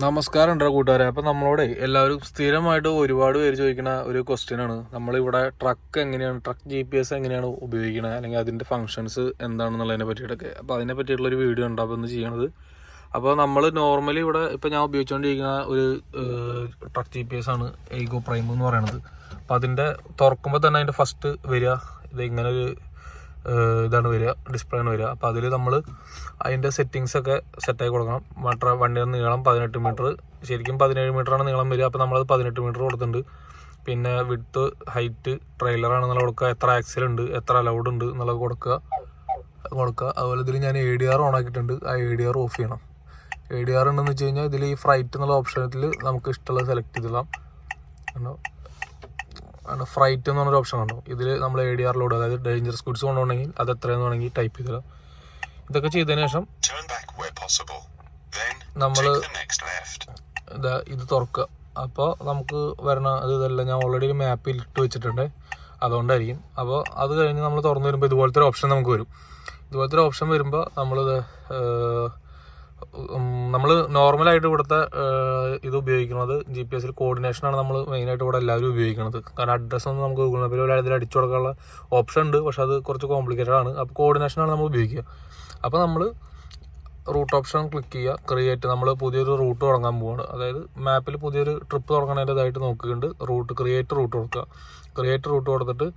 നമസ്കാരം ഉണ്ടോ കൂട്ടുകാരെ? അപ്പം നമ്മളോട് എല്ലാവരും സ്ഥിരമായിട്ട് ഒരുപാട് പേര് ചോദിക്കുന്ന ഒരു ക്വസ്റ്റ്യനാണ് നമ്മളിവിടെ ട്രക്ക് എങ്ങനെയാണ് ട്രക്ക് ജി പി എസ് എങ്ങനെയാണ് ഉപയോഗിക്കുന്നത് അല്ലെങ്കിൽ അതിന്റെ ഫങ്ഷൻസ് എന്താണെന്നുള്ളതിനെ പറ്റിയിട്ടൊക്കെ. അപ്പോൾ അതിനെ പറ്റിയിട്ടുള്ള ഒരു വീഡിയോ ഉണ്ട്. അപ്പോൾ ഒന്ന് ചെയ്യണത്. അപ്പോൾ നമ്മൾ നോർമലി ഇവിടെ ഇപ്പോൾ ഞാൻ ഉപയോഗിച്ചുകൊണ്ടിരിക്കുന്ന ഒരു ട്രക്ക് ജി പി എസ് ആണ് എയ്ഗോ പ്രൈം എന്ന് പറയുന്നത് അപ്പോൾ അതിന്റെ തുറക്കുമ്പോൾ തന്നെ അതിന്റെ ഫസ്റ്റ് വരിക. ഇത് ഇങ്ങനെ ഒരു ഇതാണ് വരിക ഡിസ്പ്ലേ ആണ് വരിക. അപ്പോൾ അതിൽ നമ്മൾ അതിന്റെ സെറ്റിങ്സൊക്കെ സെറ്റാക്കി കൊടുക്കണം. മറ്റ വണ്ടിയുടെ നീളം പതിനെട്ട് മീറ്റർ ശരിക്കും പതിനേഴ് മീറ്ററാണ് നീളം വരിക. അപ്പോൾ നമ്മളത് പതിനെട്ട് മീറ്റർ കൊടുത്തിട്ടുണ്ട്. പിന്നെ വിഡ്ത്ത് ഹൈറ്റ് ട്രെയിലറാണെന്നുള്ള കൊടുക്കുക. എത്ര ആക്സിൽ ഉണ്ട് എത്ര അലൗഡ് ഉണ്ട് എന്നുള്ളത് കൊടുക്കുക. കൊടുക്കുക. അതുപോലെ ഇതിൽ ഞാൻ എ ഡി ആർ ഓൺ ആക്കിയിട്ടുണ്ട്. ആ എ ഡി ആർ ഓഫ് ചെയ്യണം. എ ഡി ആർ ഉണ്ടെന്ന് വെച്ച് കഴിഞ്ഞാൽ ഇതിൽ ഈ ഫ്രൈറ്റ് എന്നുള്ള ഓപ്ഷനത്തിൽ നമുക്ക് ഇഷ്ടമുള്ളത് സെലക്ട് ചെയ്തിടാം ആണ്. ഫ്രൈറ്റ് എന്ന് പറഞ്ഞൊരു ഓപ്ഷൻ ഉണ്ടാവും. ഇതിൽ നമ്മൾ എ ഡി ആറിലൂടെ അതായത് ഡേഞ്ചറസ് ഗുഡ്സ് കൊണ്ടുപോകണമെങ്കിൽ അത് എത്രയെന്ന് വേണമെങ്കിൽ ടൈപ്പ് ചെയ്തിടാം ഇതൊക്കെ ചെയ്തതിന് ശേഷം നമ്മൾ. ഇതാ ഇത് തുറക്കുക. അപ്പോൾ നമുക്ക് വരണ അത് ഇതെല്ലാം ഞാൻ ഓൾറെഡി ഒരു മാപ്പിൽ ഇട്ട് വെച്ചിട്ടുണ്ട്. അതുകൊണ്ടായിരിക്കും. അപ്പോൾ അത് കഴിഞ്ഞ് നമ്മൾ തുറന്നു വരുമ്പോൾ ഇതുപോലത്തെ ഒരു ഓപ്ഷൻ നമുക്ക് വരും. ഇതുപോലത്തെ ഒരു ഓപ്ഷൻ വരുമ്പോൾ നമ്മളിത് നമ്മൾ നോർമലായിട്ട് ഇവിടുത്തെ ഇത് ഉപയോഗിക്കുന്നത് ജി പി എസിൽ കോർഡിനേഷനാണ് നമ്മൾ മെയിനായിട്ട് ഇവിടെ എല്ലാവരും ഉപയോഗിക്കുന്നത്. കാരണം അഡ്രസ്സ് ഒന്നും നമുക്ക് ഗൂഗിൾ മാപ്പിൽ ഒരു ഇതിൽ അടിച്ചു കൊടുക്കാനുള്ള ഓപ്ഷൻ ഉണ്ട്. പക്ഷേ അത് കുറച്ച് കോംപ്ലിക്കേറ്റഡ് ആണ്. അപ്പോൾ കോർഡിനേഷനാണ് നമ്മൾ ഉപയോഗിക്കുക. അപ്പോൾ നമ്മൾ റൂട്ട് ഓപ്ഷൻ ക്ലിക്ക് ചെയ്യുക ക്രിയേറ്റ് നമ്മൾ പുതിയൊരു റൂട്ട് തുടങ്ങാൻ പോവാണ്. അതായത് മാപ്പിൽ പുതിയൊരു ട്രിപ്പ് തുടങ്ങുന്നതിന്റെതായിട്ട് നോക്കിയിട്ടുണ്ട്. റൂട്ട് ക്രിയേറ്റ് റൂട്ട് കൊടുക്കുക. ക്രിയേറ്റ് റൂട്ട് കൊടുത്തിട്ട്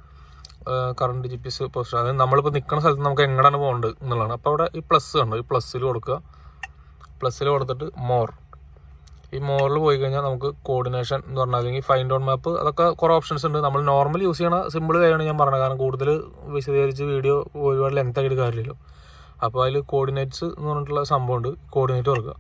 current G P S position അതായത് നമ്മളിപ്പോൾ നിൽക്കുന്ന സ്ഥലത്ത് നമുക്ക് എങ്ങനെയാണ് പോകേണ്ടത് എന്നുള്ളതാണ്. അപ്പോൾ അവിടെ ഈ പ്ലസ് കണ്ടു? ഈ പ്ലസ്സിൽ കൊടുക്കുക. പ്ലസ്സിൽ കൊടുത്തിട്ട് മോർ ഈ മോറിൽ പോയി കഴിഞ്ഞാൽ നമുക്ക് കോർഡിനേഷൻ എന്ന് പറഞ്ഞാൽ അല്ലെങ്കിൽ ഫൈൻഡ് ഓൺ മാപ്പ് അതൊക്കെ കുറേ ഓപ്ഷൻസ് ഉണ്ട്. നമ്മൾ നോർമൽ യൂസ് ചെയ്യണ സിമ്പിൾ കാര്യമാണ് ഞാൻ പറഞ്ഞത്. കാരണം കൂടുതൽ വിശദീകരിച്ച് വീഡിയോ ഒരുപാട് ലെങ്ത് ആയിട്ട് കാര്യമില്ലല്ലോ. അപ്പോൾ അതിൽ കോർഡിനേറ്റ്സ് എന്ന് പറഞ്ഞിട്ടുള്ള സംഭവമുണ്ട്. കോർഡിനേറ്റ് കൊടുക്കുക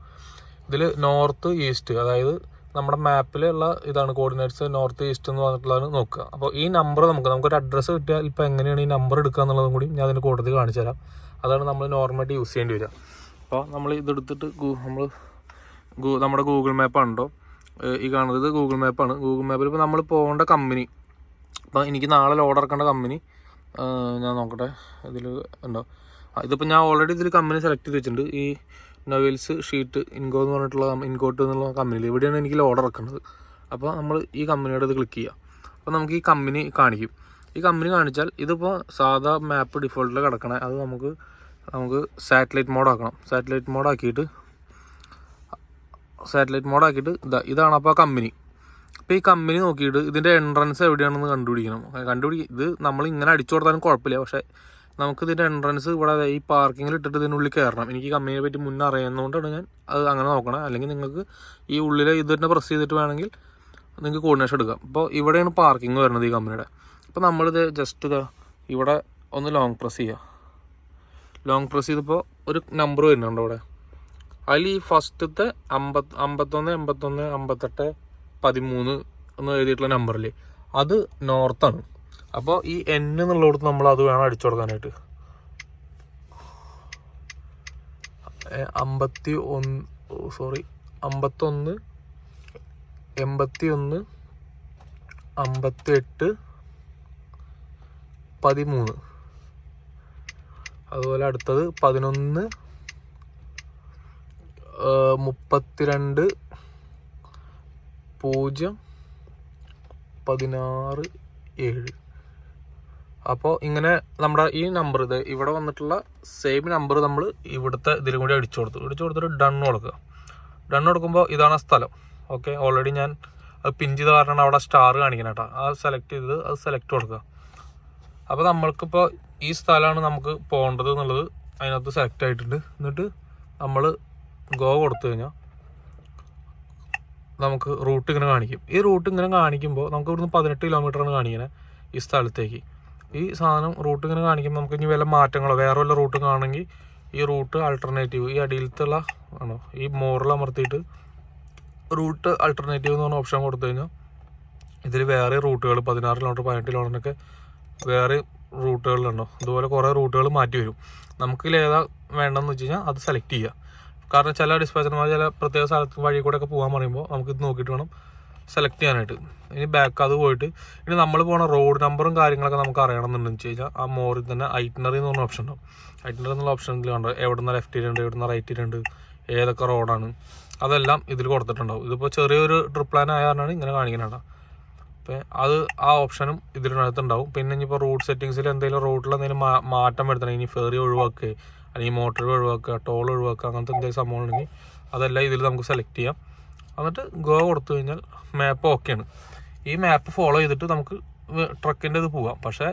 ഇതിൽ നോർത്ത് ഈസ്റ്റ് അതായത് നമ്മുടെ മാപ്പിലുള്ള ഇതാണ് കോർഡിനേറ്റ്സ് നോർത്ത് ഈസ്റ്റ് എന്ന് പറഞ്ഞിട്ടുള്ളതാണ് നോക്കുക. അപ്പോൾ ഈ നമ്പർ നമുക്ക് നമുക്കൊരു അഡ്രസ്സ് കിട്ടിയാൽ ഇപ്പോൾ എങ്ങനെയാണ് ഈ നമ്പർ എടുക്കുക എന്നുള്ളതും കൂടി ഞാൻ അതിന് കൂടുതൽ കാണിച്ചു തരാം. അതാണ് നമ്മൾ നോർമലായിട്ട് യൂസ് ചെയ്യേണ്ടി വരിക. അപ്പോൾ നമ്മൾ ഇതെടുത്തിട്ട് നമ്മൾ നമ്മുടെ ഗൂഗിൾ മാപ്പ് ഉണ്ടോ ഈ കാണുന്നത് ഗൂഗിൾ മാപ്പാണ് ഗൂഗിൾ മാപ്പിൽ ഇപ്പോൾ നമ്മൾ പോകേണ്ട കമ്പനി അപ്പോൾ എനിക്ക് നാളെ ലോഡ് ഇറക്കേണ്ട കമ്പനി ഞാൻ നോക്കട്ടെ ഇതിൽ ഉണ്ടോ? ഇതിപ്പോൾ ഞാൻ ഓൾറെഡി ഇതിൽ കമ്പനി സെലക്ട് ചെയ്ത് വെച്ചിട്ടുണ്ട്. ഈ നൊവൽസ് ഷീറ്റ് ഇൻകോ എന്ന് പറഞ്ഞിട്ടുള്ള ഇൻകോട്ട് എന്നുള്ള കമ്പനിയിൽ ഇവിടെയാണ് എനിക്ക് ലോഡ് ഇറക്കുന്നത്. അപ്പോൾ നമ്മൾ ഈ കമ്പനിയുടെ ഇത് ക്ലിക്ക് ചെയ്യുക അപ്പോൾ നമുക്ക് ഈ കമ്പനി കാണിക്കും. ഈ കമ്പനി കാണിച്ചാൽ ഇതിപ്പോൾ സാധാ മാപ്പ് ഡിഫോൾട്ടിൽ കിടക്കണേ അത് നമുക്ക് നമുക്ക് സാറ്റലൈറ്റ് മോഡാക്കണം. സാറ്റലൈറ്റ് മോഡാക്കിയിട്ട് സാറ്റലൈറ്റ് മോഡാക്കിയിട്ട് ഇതാ ഇതാണ് അപ്പോൾ ആ കമ്പനി. അപ്പോൾ ഈ കമ്പനി നോക്കിയിട്ട് ഇതിന്റെ എൻട്രൻസ് എവിടെയാണെന്ന് കണ്ടുപിടിക്കണം. കണ്ടുപിടി ഇത് നമ്മൾ ഇങ്ങനെ അടിച്ചു കൊടുത്താലും കുഴപ്പമില്ല. പക്ഷേ നമുക്ക് ഇതിന്റെ എൻട്രൻസ് ഇവിടെ ഈ പാർക്കിങ്ങിൽ ഇട്ടിട്ട് ഇതിനുള്ളിൽ കയറണം. എനിക്ക് കമ്പനിയെ പറ്റി മുന്നേ അറിയുന്നതുകൊണ്ടാണ് ഞാൻ അത് അങ്ങനെ നോക്കണം. അല്ലെങ്കിൽ നിങ്ങൾക്ക് ഈ ഉള്ളിൽ ഇത് തന്നെ പ്രസ് ചെയ്തിട്ട് വേണമെങ്കിൽ നിങ്ങൾക്ക് കോർഡിനേഷൻ എടുക്കാം. അപ്പോൾ ഇവിടെയാണ് പാർക്കിംഗ് വരുന്നത് ഈ കമ്പനിയുടെ. അപ്പോൾ നമ്മളിത് ജസ്റ്റ് ഇവിടെ ഒന്ന് ലോങ് പ്രസ് ചെയ്യുക ലോങ് പ്രസ് ചെയ്തപ്പോൾ ഒരു നമ്പർ വരുന്നുണ്ട് അവിടെ. അതിൽ ഈ ഫസ്റ്റത്തെ അമ്പത്ത് അമ്പത്തൊന്ന് എൺപത്തൊന്ന് അമ്പത്തെട്ട് പതിമൂന്ന് എന്ന് എഴുതിയിട്ടുള്ള നമ്പറിൽ അത് നോർത്താണ് അപ്പോൾ ഈ എൻ എന്നുള്ളിടത്ത് നമ്മൾ അത് വേണം അടിച്ചു കൊടുക്കാനായിട്ട്. അമ്പത്തി ഒന്ന് സോറി അമ്പത്തൊന്ന് എൺപത്തി ഒന്ന് അമ്പത്തി എട്ട് പതിമൂന്ന്. അതുപോലെ അടുത്തത് പതിനൊന്ന് മുപ്പത്തിരണ്ട് പൂജ്യം പതിനാറ് ഏഴ്. അപ്പോൾ ഇങ്ങനെ നമ്മുടെ ഈ നമ്പർ ഇത് ഇവിടെ വന്നിട്ടുള്ള സെയിം നമ്പർ നമ്മൾ ഇവിടുത്തെ ഇതിലും കൂടി അടിച്ചു കൊടുത്തു. അടിച്ചു കൊടുത്തിട്ട് ഡൺ കൊടുക്കുക. ഡൺ കൊടുക്കുമ്പോൾ ഇതാണ് സ്ഥലം. ഓക്കെ ഓൾറെഡി ഞാൻ അത് പിൻ ചെയ്ത കാരണം അവിടെ സ്റ്റാർ കാണിക്കണം കേട്ടോ. ആ സെലക്ട് ചെയ്തത് അത് സെലക്ട് കൊടുക്കുക. അപ്പോൾ നമ്മൾക്കിപ്പോൾ ഈ സ്ഥലമാണ് നമുക്ക് പോകേണ്ടത് എന്നുള്ളത് അതിനകത്ത് സെലക്ട് ആയിട്ടുണ്ട്. എന്നിട്ട് നമ്മൾ ഗോ കൊടുത്തു കഴിഞ്ഞാൽ നമുക്ക് റൂട്ട് ഇങ്ങനെ കാണിക്കും. ഈ റൂട്ട് ഇങ്ങനെ കാണിക്കുമ്പോൾ നമുക്ക് ഇവിടുന്ന് പതിനെട്ട് കിലോമീറ്ററാണ് കാണിക്കണേ ഈ സ്ഥലത്തേക്ക്. ഈ സാധനം റൂട്ട് ഇങ്ങനെ കാണിക്കുമ്പോൾ നമുക്ക് ഇനി വല്ല മാറ്റങ്ങളോ വേറെ വല്ല റൂട്ട് കാണണമെങ്കിൽ ഈ റൂട്ട് ആൾട്ടർനേറ്റീവ് ഈ അടിയിലത്തുള്ള ആണോ ഈ മോറിൽ അമർത്തിയിട്ട് റൂട്ട് ആൾട്ടർനേറ്റീവ് എന്ന് പറഞ്ഞ ഓപ്ഷൻ കൊടുത്തു കഴിഞ്ഞാൽ ഇതിൽ വേറെ റൂട്ടുകൾ പതിനാറ് കിലോമീറ്റർ പതിനെട്ട് കിലോമീറ്ററിനൊക്കെ വേറെ റൂട്ടുകളുണ്ടോ അതുപോലെ കുറേ റൂട്ടുകൾ മാറ്റി വരും. നമുക്ക് ഏതാ വേണ്ടതെന്ന് വെച്ച് കഴിഞ്ഞാൽ അത് സെലക്ട് ചെയ്യുക. കാരണം ചില ഡിസ്പാച്ചർമാർ ചില പ്രത്യേക സ്ഥലത്ത് വഴി കൂടെ ഒക്കെ പോകാൻ പറയുമ്പോൾ നമുക്ക് ഇത് നോക്കിയിട്ട് വേണം സെലക്ട് ചെയ്യാനായിട്ട്. ഇനി ബാക്ക് അത് പോയിട്ട് ഇനി നമ്മൾ പോണ റോഡ് നമ്പറും കാര്യങ്ങളൊക്കെ നമുക്ക് അറിയണമെന്നുണ്ടെന്ന് വെച്ച് കഴിഞ്ഞാൽ ആ മോറിൽ തന്നെ ഐറ്റിനറി എന്ന് പറഞ്ഞ ഓപ്ഷൻ ഉണ്ടാവും. ഐറ്റിനറി എന്നുള്ള ഓപ്ഷൻ കണ്ടോ? എവിടെ നിന്ന് ലെഫ്റ്റിലുണ്ട് എവിടെ നിന്ന് റൈറ്റിലുണ്ട് ഏതൊക്കെ റോഡാണ് അതെല്ലാം ഇതിൽ കൊടുത്തിട്ടുണ്ടാവും. ഇതിപ്പോൾ ചെറിയൊരു ട്രിപ്പ് പ്ലാൻ ആയ കാരണമാണ് ഇങ്ങനെ കാണിക്കുന്നുണ്ട് അപ്പോൾ അത് ആ ഓപ്ഷനും ഇതിനകത്തുണ്ടാവും. പിന്നെ ഇനിയിപ്പോൾ റൂട്ട് സെറ്റിങ്സിൽ എന്തെങ്കിലും റൂട്ടിൽ എന്തെങ്കിലും മാറ്റം വരുത്തണം. ഇനി ഫെറി ഒഴിവാക്കുക അല്ലെങ്കിൽ മോട്ടോർ ഒഴിവാക്കുക ടോൾ ഒഴിവാക്കുക അങ്ങനത്തെ എന്തെങ്കിലും സംഭവം ഉണ്ടെങ്കിൽ അതെല്ലാം ഇതിൽ നമുക്ക് സെലക്ട് ചെയ്യാം. എന്നിട്ട് ഗോ കൊടുത്തു കഴിഞ്ഞാൽ മാപ്പ് ഓക്കെയാണ് ഈ മാപ്പ് ഫോളോ ചെയ്തിട്ട് നമുക്ക് ട്രക്കിന്റെ ഇത് പോവാം. പക്ഷേ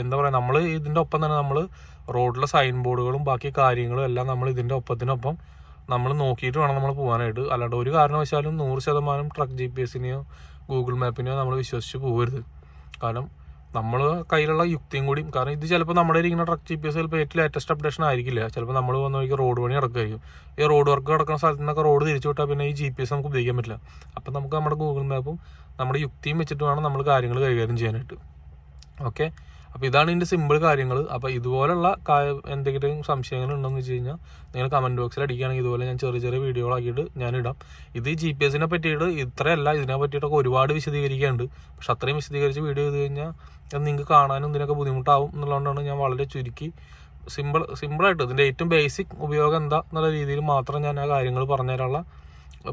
എന്താ പറയുക നമ്മൾ ഇതിന്റെ ഒപ്പം തന്നെ നമ്മൾ റോഡിലെ സൈൻ ബോർഡുകളും ബാക്കി കാര്യങ്ങളും എല്ലാം നമ്മൾ ഇതിന്റെ ഒപ്പത്തിനൊപ്പം നമ്മൾ നോക്കിയിട്ട് വേണം നമ്മൾ പോകാനായിട്ട് അല്ലാണ്ട് ഒരു കാരണവശാലും നൂറ് ശതമാനം ട്രക്ക് ജി പി എസിനെയോ ഗൂഗിൾ മാപ്പിനെയോ നമ്മൾ വിശ്വസിച്ച് പോകരുത് കാരണം നമ്മൾ കയ്യിലുള്ള യുക്തിയും കൂടി കാരണം ഇത് ചിലപ്പോൾ നമ്മുടെ ഇരിക്കുന്ന ട്രക്ക് ജി പി എസ് ചിലപ്പോൾ ഏറ്റവും ലേറ്റസ്റ്റ് അപ്ഡേഷൻ ആയിരിക്കില്ല. ചിലപ്പോൾ നമ്മൾ വന്ന വഴിക്ക് റോഡ് പണി നടക്കുമായിരിക്കും ഈ റോഡ് വർക്ക് നടക്കുന്ന സ്ഥലത്ത് നിന്നൊക്കെ റോഡ് തിരിച്ചു വിട്ടാൽ പിന്നെ ഈ ജി പി എസ് നമുക്ക് ഉപയോഗിക്കാൻ പറ്റില്ല. അപ്പം നമുക്ക് നമ്മുടെ ഗൂഗിൾ മാപ്പും നമ്മുടെ യുക്തിയും വെച്ചിട്ട് വേണം നമ്മൾ കാര്യങ്ങൾ കൈകാര്യം ചെയ്യാനായിട്ട്. ഓക്കെ അപ്പോൾ ഇതാണ് ഇതിന്റെ സിമ്പിൾ കാര്യങ്ങൾ അപ്പോൾ ഇതുപോലുള്ള എന്തെങ്കിലും സംശയങ്ങൾ ഉണ്ടെന്ന് വെച്ച് കഴിഞ്ഞാൽ നിങ്ങൾ കമന്റ് ബോക്സിൽ അടിക്കുകയാണെങ്കിൽ ഇതുപോലെ ഞാൻ ചെറിയ ചെറിയ വീഡിയോകളാക്കിയിട്ട് ഞാൻ ഇടാം. ഇത് ജി പി എസിനെ പറ്റിയിട്ട് ഇത്രയല്ല ഇതിനെ പറ്റിയിട്ടൊക്കെ ഒരുപാട് വിശദീകരിക്കാനുണ്ട്. പക്ഷെ അത്രയും വിശദീകരിച്ച് വീഡിയോ ചെയ്ത് കഴിഞ്ഞാൽ അത് നിങ്ങൾക്ക് കാണാനും ഇതിനൊക്കെ ബുദ്ധിമുട്ടാവും എന്നുള്ളതുകൊണ്ടാണ് ഞാൻ വളരെ ചുരുക്കി സിമ്പിൾ സിമ്പിളായിട്ട് ഇതിന്റെ ഏറ്റവും ബേസിക് ഉപയോഗം എന്താ എന്നുള്ള രീതിയിൽ മാത്രം ഞാൻ ആ കാര്യങ്ങൾ പറഞ്ഞുതരാനുള്ള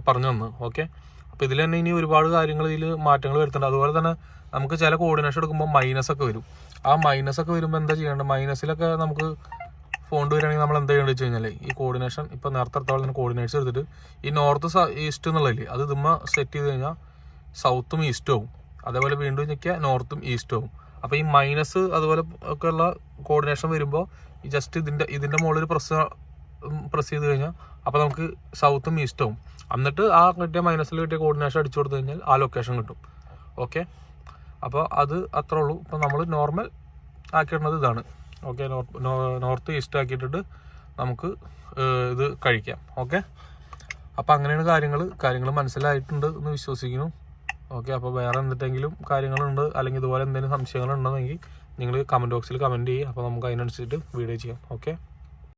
പറഞ്ഞു തന്നു. ഓക്കെ അപ്പോൾ ഇതിൽ തന്നെ ഇനി ഒരുപാട് കാര്യങ്ങൾ ഇതിൽ മാറ്റങ്ങൾ വരുത്തുന്നുണ്ട്. അതുപോലെ തന്നെ നമുക്ക് ചില കോർഡിനേഷൻ എടുക്കുമ്പോൾ മൈനസ് ഒക്കെ വരും. ആ മൈനസ് ഒക്കെ വരുമ്പോൾ എന്താ ചെയ്യേണ്ടത്? മൈനസിലൊക്കെ നമുക്ക് ഫോണ്ട് വരികയാണെങ്കിൽ നമ്മൾ എന്താ ചെയ്യേണ്ടത് വെച്ച് കഴിഞ്ഞാൽ ഈ കോർഡിനേഷൻ ഇപ്പോൾ നേരത്തെ അടുത്ത തന്നെ കോർഡിനേറ്റ്സ് എടുത്തിട്ട് ഈ നോർത്ത് ഈസ്റ്റ് എന്നുള്ളതില്ലേ അത് ഇതുമ്മ സെറ്റ് ചെയ്ത് കഴിഞ്ഞാൽ സൗത്തും ഈസ്റ്റും ആവും. അതേപോലെ വീണ്ടും ഞെക്കിയാൽ നോർത്തും ഈസ്റ്റും ആവും. അപ്പോൾ ഈ മൈനസ് അതുപോലെ ഒക്കെ ഉള്ള കോർഡിനേഷൻ വരുമ്പോൾ ജസ്റ്റ് ഇതിന്റെ ഇതിന്റെ മുകളിൽ പ്രസ് പ്രസ് ചെയ്ത് കഴിഞ്ഞാൽ അപ്പോൾ നമുക്ക് സൗത്തും ഈസ്റ്റും എന്നിട്ട് ആ കിട്ടിയ മൈനസിൽ കിട്ടിയ കോർഡിനേഷൻ അടിച്ചു കൊടുത്തു കഴിഞ്ഞാൽ ആ ലൊക്കേഷൻ കിട്ടും. ഓക്കെ അപ്പോൾ അത് അത്രേ ഉള്ളൂ. ഇപ്പോൾ നമ്മൾ നോർമൽ ആക്കിയിടുന്നത് ഇതാണ്. ഓക്കെ നോർത്ത് ഈസ്റ്റ് ആക്കിയിട്ടിട്ട് നമുക്ക് ഇത് കഴിക്കാം. ഓക്കെ അപ്പോൾ അങ്ങനെയാണ് കാര്യങ്ങൾ കാര്യങ്ങൾ മനസ്സിലായിട്ടുണ്ട് എന്ന് വിശ്വസിക്കുന്നു. ഓക്കെ അപ്പോൾ വേറെ എന്തിട്ടെങ്കിലും കാര്യങ്ങളുണ്ട് അല്ലെങ്കിൽ ഇതുപോലെ എന്തെങ്കിലും സംശയങ്ങളുണ്ടെന്നെങ്കിൽ നിങ്ങൾ കമന്റ് ബോക്സിൽ കമന്റ് ചെയ്യുക അപ്പോൾ നമുക്ക് അതിനനുസരിച്ചിട്ട് വീഡിയോ ചെയ്യാം. ഓക്കെ